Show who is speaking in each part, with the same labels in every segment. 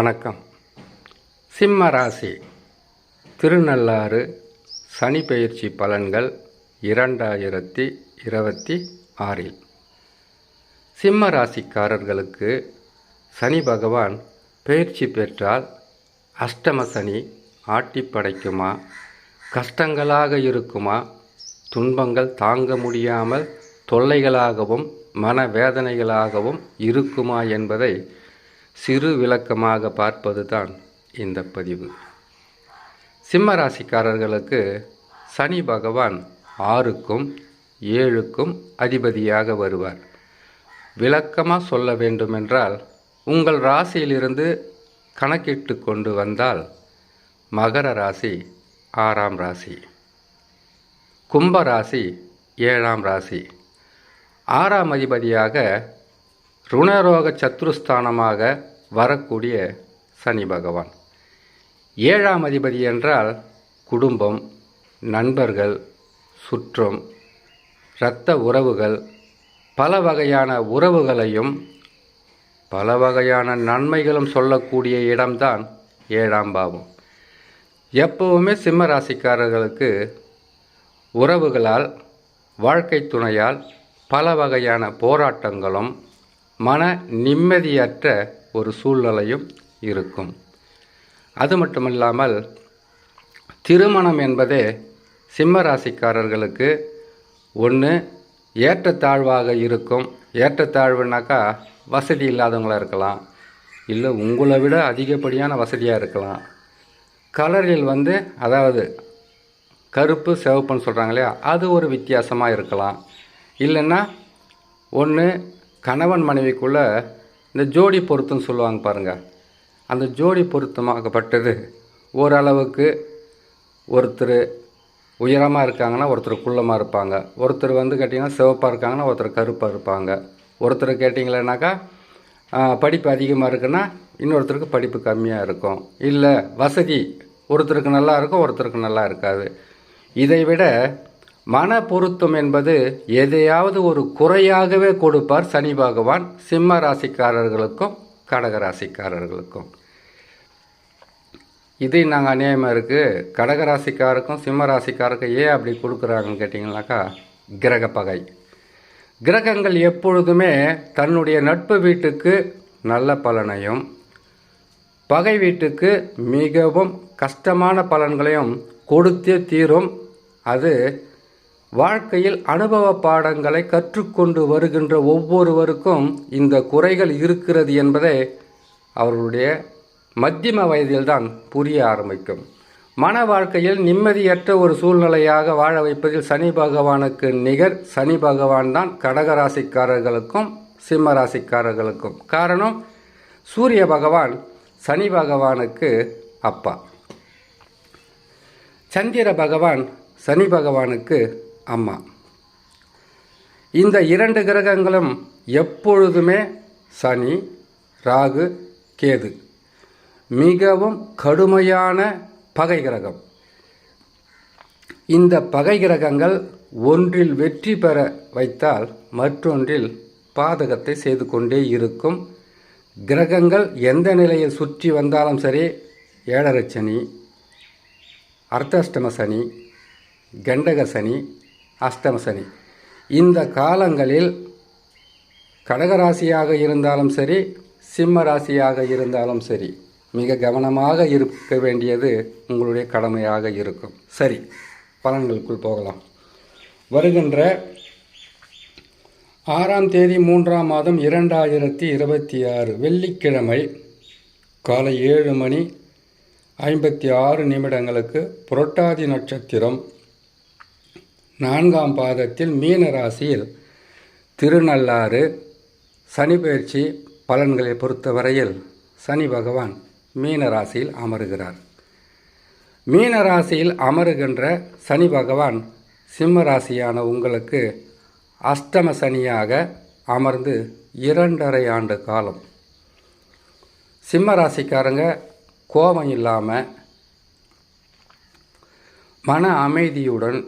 Speaker 1: வணக்கம். சிம்ம ராசி. திருநள்ளாறு சனி பெயர்ச்சி பலன்கள் இரண்டாயிரத்தி இருபத்தி ஆறில். சிம்ம ராசிக்காரர்களுக்கு சனி பகவான் பெயர்ச்சி பெற்றால் அஷ்டம சனி ஆட்டி படைக்குமா? கஷ்டங்களாக இருக்குமா? துன்பங்கள் தாங்க முடியாமல் தொல்லைகளாகவும் மனவேதனைகளாகவும் இருக்குமா என்பதை சிறு விளக்கமாக பார்ப்பது தான் இந்த பதிவு. சிம்ம ராசிக்காரர்களுக்கு சனி பகவான் ஆறுக்கும் ஏழுக்கும் அதிபதியாக வருவார். விளக்கமாக சொல்ல வேண்டுமென்றால் உங்கள் ராசியிலிருந்து கணக்கிட்டு கொண்டு வந்தால் மகர ராசி ஆறாம் ராசி. கும்ப ராசி ஏழாம் ராசி. ஆறாம் அதிபதியாக ருணரோக சத்ருஸ்தானமாக வரக்கூடிய சனி பகவான். ஏழாம் அதிபதி என்றால் குடும்பம் நண்பர்கள் சுற்றம் இரத்த உறவுகள் பல வகையான உறவுகளையும் பல வகையான நன்மைகளும் சொல்லக்கூடிய இடம்தான் ஏழாம் பாவம். எப்பவுமே சிம்ம ராசிக்காரர்களுக்கு உறவுகளால் வாழ்க்கை துணையால் பல வகையான போராட்டங்களும் மன நிம்மதியற்ற ஒரு சூழ்நிலையும் இருக்கும். அது மட்டுமில்லாமல் திருமணம் என்பதே சிம்ம ராசிக்காரர்களுக்கு ஒன்று ஏற்றத்தாழ்வாக இருக்கும். ஏற்றத்தாழ்வுனாக்கா வசதி இல்லாதவங்களாக இருக்கலாம். இல்லை உங்களை விட அதிகப்படியான வசதியாக இருக்கலாம். கலரில் வந்து அதாவது கருப்பு சிவப்புன்னு சொல்கிறாங்க இல்லையா? அது ஒரு வித்தியாசமாக இருக்கலாம். இல்லைன்னா ஒன்று கணவன் மனைவிக்குள்ளே இந்த ஜோடி பொருத்தம்னு சொல்லுவாங்க பாருங்கள் அந்த ஜோடி பொருத்தமாகப்பட்டது ஓரளவுக்கு ஒருத்தர் உயரமாக இருக்காங்கன்னா ஒருத்தர் குள்ளமாக இருப்பாங்க. ஒருத்தர் வந்து கேட்டிங்கன்னா சிவப்பாக இருக்காங்கன்னா ஒருத்தர் கருப்பாக இருப்பாங்க. ஒருத்தர் கேட்டிங்களேனாக்கா படிப்பு அதிகமாக இருக்குன்னா இன்னொருத்தருக்கு படிப்பு கம்மியாக இருக்கும். இல்லை வசதி ஒருத்தருக்கு நல்லா இருக்கும் ஒருத்தருக்கு நல்லா இருக்காது. இதை விட மன பொருத்தம் என்பது எதையாவது ஒரு குறையாகவே கொடுப்பார் சனி பகவான் சிம்ம ராசிக்காரர்களுக்கும் கடகராசிக்காரர்களுக்கும் இது நாங்கள் அநியாயமாக இருக்குது கடகராசிக்காருக்கும் சிம்ம ராசிக்காருக்கும் ஏன் அப்படி கொடுக்குறாங்கன்னு கேட்டிங்கனாக்கா கிரக பகை. கிரகங்கள் எப்பொழுதுமே தன்னுடைய நட்பு வீட்டுக்கு நல்ல பலனையும் பகை வீட்டுக்கு மிகவும் கஷ்டமான பலன்களையும் கொடுத்தே தீரும். அது வாழ்க்கையில் அனுபவ பாடங்களை கற்றுக்கொண்டு வருகின்ற ஒவ்வொருவருக்கும் இந்த குறைகள் இருக்கிறது என்பதை அவர்களுடைய மத்தியம வயதில்தான் புரிய ஆரம்பிக்கும். மன வாழ்க்கையில் நிம்மதியற்ற ஒரு சூழ்நிலையாக வாழ வைப்பதில் சனி பகவானுக்கு நிகர். சனி பகவான் தான் கடகராசிக்காரர்களுக்கும் சிம்ம ராசிக்காரர்களுக்கும் காரணம் சூரிய பகவான் சனி பகவானுக்கு அப்பா. சந்திர பகவான் சனி பகவானுக்கு அம்மா இந்த இரண்டு கிரகங்களும் எப்பொழுதுமே சனி ராகு கேது. மிகவும் கடுமையான பகை கிரகம். இந்த பகை கிரகங்கள் ஒன்றில் வெற்றி பெற வைத்தால் மற்றொன்றில் பாதகத்தை செய்து கொண்டே இருக்கும். கிரகங்கள் எந்த நிலையில் சுற்றி வந்தாலும் சரி ஏழரை சனி அர்த்தாஷ்டம சனி கண்டக சனி அஷ்டம சனி இந்த காலங்களில் கடகராசியாக இருந்தாலும் சரி சிம்ம ராசியாக இருந்தாலும் சரி மிக கவனமாக இருக்க வேண்டியது உங்களுடைய கடமையாக இருக்கும். சரி பலன்களுக்குள் போகலாம். வருகின்ற ஆறாம் தேதி மூன்றாம் மாதம் இரண்டாயிரத்தி இருபத்தி ஆறு வெள்ளிக்கிழமை காலை ஏழு மணி ஐம்பத்தி ஆறு நிமிடங்களுக்கு புரட்டாதி நட்சத்திரம் நான்காம் பாதத்தில் மீன ராசியில் திருநள்ளாறு சனி பயிற்சி பலன்களை பொறுத்தவரையில் சனி பகவான் மீன ராசியில் அமருகிறார். மீன ராசியில் அமருகின்ற சனி பகவான் சிம்ம ராசியான உங்களுக்கு அஷ்டம சனியாக அமர்ந்து இரண்டரை ஆண்டு காலம். சிம்ம ராசிக்காரங்க கோபம் இல்லாமல் மன அமைதியுடன்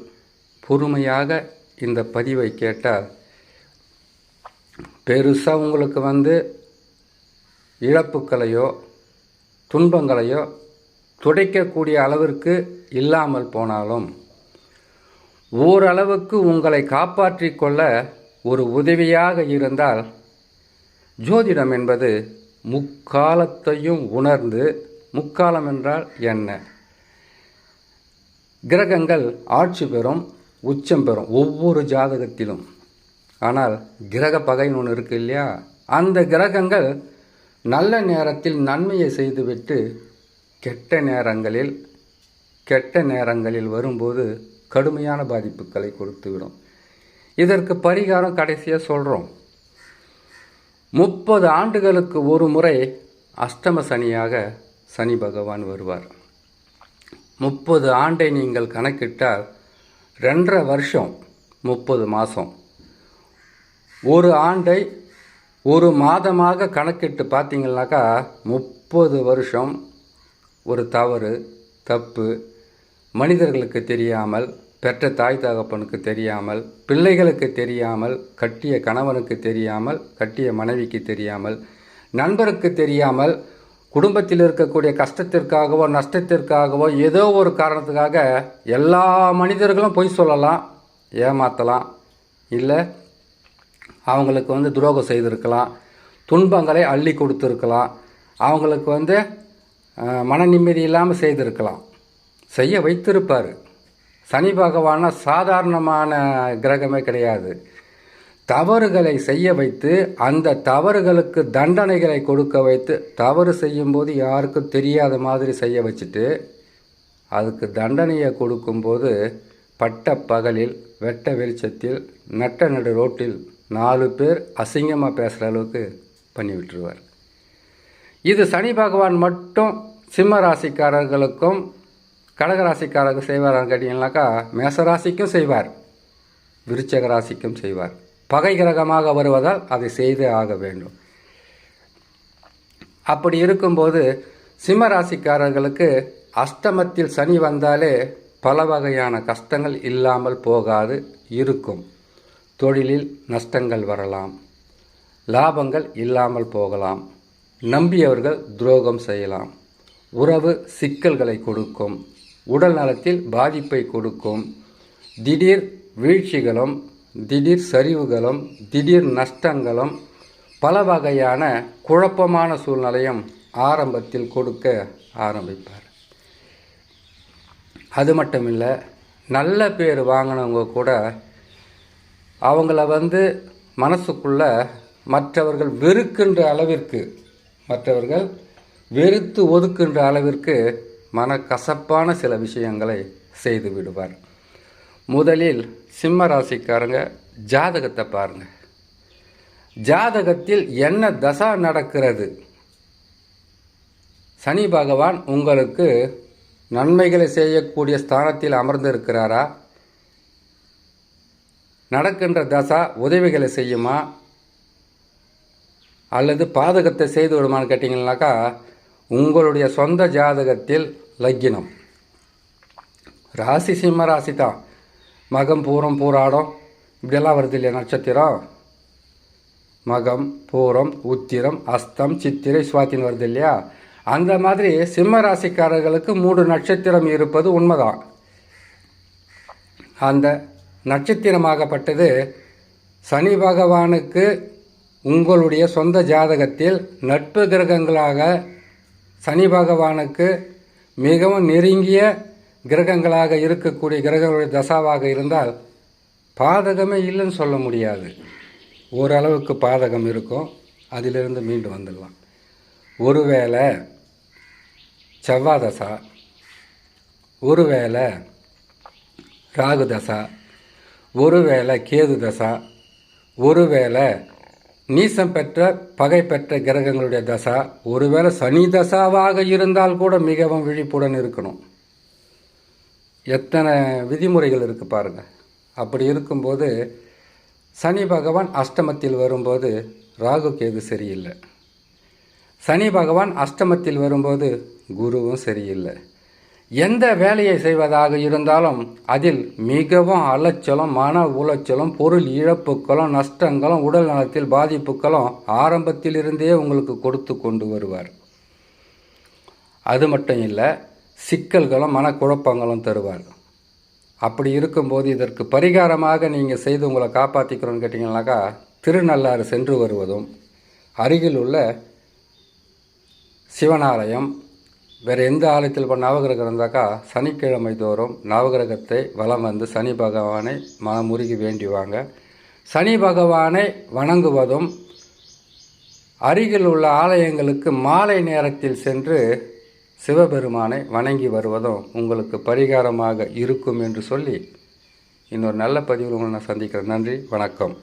Speaker 1: பொறுமையாக இந்த பதிவை கேட்டால் பெருசாக உங்களுக்கு வந்து இழப்புக்களையோ துன்பங்களையோ துடைக்கக்கூடிய அளவிற்கு இல்லாமல் போனாலும் ஓரளவுக்கு உங்களை காப்பாற்றிக்கொள்ள ஒரு உதவியாக இருந்தால் ஜோதிடம் என்பது முக்காலத்தையும் உணர்ந்து முக்காலம் என்றால் என்ன? கிரகங்கள் ஆட்சி பெறும் உச்சம் பெறும் ஒவ்வொரு ஜாதகத்திலும். ஆனால் கிரக பகைன்னு ஒன்று இருக்கு இல்லையா? அந்த கிரகங்கள் நல்ல நேரத்தில் நன்மையை செய்துவிட்டு கெட்ட நேரங்களில் கெட்ட நேரங்களில் வரும்போது கடுமையான பாதிப்புகளை கொடுத்துவிடும். இதற்கு பரிகாரம் கடைசியாக சொல்கிறோம் முப்பது ஆண்டுகளுக்கு ஒரு முறை அஷ்டம சனியாக சனி பகவான் வருவார். முப்பது ஆண்டை நீங்கள் கணக்கிட்டால் ரெண்டரை வருஷம் முப்பது மாதம் ஒரு ஆண்டை ஒரு மாதமாக கணக்கிட்டு பார்த்தீங்கன்னாக்கா முப்பது வருஷம் ஒரு தவறு தப்பு மனிதர்களுக்கு தெரியாமல் பெற்ற தாய் தகப்பனுக்கு தெரியாமல் பிள்ளைகளுக்கு தெரியாமல் கட்டிய கணவனுக்கு தெரியாமல் கட்டிய மனைவிக்கு தெரியாமல் நண்பருக்கு தெரியாமல் குடும்பத்தில் இருக்கக்கூடிய கஷ்டத்திற்காகவோ நஷ்டத்திற்காகவோ ஏதோ ஒரு காரணத்துக்காக எல்லா மனிதர்களும் பொய் சொல்லலாம் ஏமாற்றலாம் இல்லை அவங்களுக்கு வந்து துரோகம் செய்திருக்கலாம் துன்பங்களை அள்ளி கொடுத்துருக்கலாம் அவங்களுக்கு வந்து மன நிம்மதி இல்லாமல் செய்திருக்கலாம். செய்ய வைத்திருப்பார். சனி பகவான சாதாரணமான கிரகமே கிடையாது. தவறுகளை செய்ய வைத்து அந்த தவறுகளுக்கு தண்டனைகளை கொடுக்க வைத்து தவறு செய்யும்போது யாருக்கும் தெரியாத மாதிரி செய்ய வச்சுட்டு அதுக்கு தண்டனையை கொடுக்கும்போது பட்ட பகலில் வெட்ட வெளிச்சத்தில் நட்ட நடு ரோட்டில் நாலு பேர் அசிங்கமாக பேசுகிற அளவுக்கு பண்ணி விட்டுருவார். இது சனி பகவான் மட்டும் சிம்ம ராசிக்காரர்களுக்கும் கடகராசிக்காரர்கள் செய்வாரான்னு கேட்டிங்கனாக்கா மேசராசிக்கும் செய்வார் விருச்சக ராசிக்கும் செய்வார். பகை கிரகமாக வருவதால் அதை செய்து ஆக வேண்டும். அப்படி இருக்கும்போது சிம்ம ராசிக்காரர்களுக்கு அஷ்டமத்தில் சனி வந்தாலே பல வகையான கஷ்டங்கள் இல்லாமல் போகாது இருக்கும். தொழிலில் நஷ்டங்கள் வரலாம். லாபங்கள் இல்லாமல் போகலாம். நம்பியவர்கள் துரோகம் செய்யலாம். உறவு சிக்கல்களை கொடுக்கும். உடல் நலத்தில் பாதிப்பை கொடுக்கும். திடீர் வீழ்ச்சிகளும் திடீர் சரிவுகளும் திடீர் நஷ்டங்களும் பல வகையான குழப்பமான சூழ்நிலையும் ஆரம்பத்தில் கொடுக்க ஆரம்பிப்பார். அது மட்டும் இல்லை நல்ல பேர் வாங்கினவங்க கூட அவங்கள வந்து மனசுக்குள்ள மற்றவர்கள் வெறுக்கின்ற அளவிற்கு மற்றவர்கள் வெறுத்து ஒதுக்கின்ற அளவிற்கு மனக்கசப்பான சில விஷயங்களை செய்து விடுவார். முதலில் சிம்ம ராசிக்காரங்க ஜாதகத்தை பாருங்க. ஜாதகத்தில் என்ன தசா நடக்கிறது? சனி பகவான் உங்களுக்கு நன்மைகளை செய்யக்கூடிய ஸ்தானத்தில் அமர்ந்திருக்கிறாரா? நடக்கின்ற தசா உதவிகளை செய்யுமா? அல்லது பாதகத்தை செய்து விடுமான்னு கேட்டிங்கனாக்கா உங்களுடைய சொந்த ஜாதகத்தில் லக்கினம். ராசி சிம்ம ராசி தான் மகம் பூரம் பூராடம். இப்படியெல்லாம் வருது இல்லையா நட்சத்திரம்? மகம் பூரம் உத்திரம் அஸ்தம் சித்திரை சுவாத்தின்னு வருது இல்லையா? அந்த மாதிரி சிம்ம ராசிக்காரர்களுக்கு மூன்று நட்சத்திரம் இருப்பது உண்மைதான். அந்த நட்சத்திரமாகப்பட்டது சனி பகவானுக்கு உங்களுடைய சொந்த ஜாதகத்தில் நட்பு கிரகங்களாக சனி பகவானுக்கு மிகவும் நெருங்கிய கிரகங்களாக இருக்கக்கூடிய கிரகங்களுடைய தசாவாக இருந்தால் பாதகமே இல்லைன்னு சொல்ல முடியாது. ஓரளவுக்கு பாதகம் இருக்கும். அதிலிருந்து மீண்டு வந்துடலாம். ஒருவேளை செவ்வாய் தசா ஒருவேளை ராகு தசா ஒருவேளை கேது தசா ஒருவேளை நீசம் பெற்ற பகை பெற்ற கிரகங்களுடைய தசா ஒருவேளை சனி தசாவாக இருந்தால் கூட மிகவும் விழிப்புடன் இருக்கணும். எத்தனை விதிமுறைகள் இருக்குது பாருங்கள் அப்படி இருக்கும்போது சனி பகவான் அஷ்டமத்தில் வரும்போது ராகு கேது சரியில்லை. சனி பகவான் அஷ்டமத்தில் வரும்போது குருவும் சரியில்லை. எந்த வேலையை செய்வதாக இருந்தாலும் அதில் மிகவும் அலைச்சலும் மன உளைச்சலும் பொருள் இழப்புகளும் நஷ்டங்களும் உடல் நலத்தில் பாதிப்புகளும் ஆரம்பத்திலிருந்தே உங்களுக்கு கொடுத்து கொண்டு வருவார். அது மட்டும் இல்லை சிக்கல்களும் மனக்குழப்பங்களும் தருவார் அப்படி இருக்கும்போது இதற்கு பரிகாரமாக நீங்கள் செய்து உங்களை காப்பாற்றிக்கிறோன்னு கேட்டிங்கனாக்கா திருநள்ளாறு சென்று வருவதும் அருகில் உள்ள சிவனாலயம் வேறு எந்த ஆலயத்தில் இப்போ நவகிரகம் இருந்தாக்கா சனிக்கிழமை தோறும் நவகிரகத்தை வலம் வந்து சனி பகவானை மனமுருகி வேண்டிவாங்க. சனி பகவானை வணங்குவதும் அருகில் உள்ள ஆலயங்களுக்கு மாலை நேரத்தில் சென்று சிவபெருமானை வணங்கி வருவதும் உங்களுக்கு பரிகாரமாக இருக்கும் என்று சொல்லி இன்னொரு நல்ல பதிவில் உங்களை நான் சந்திக்கிறேன். நன்றி வணக்கம்.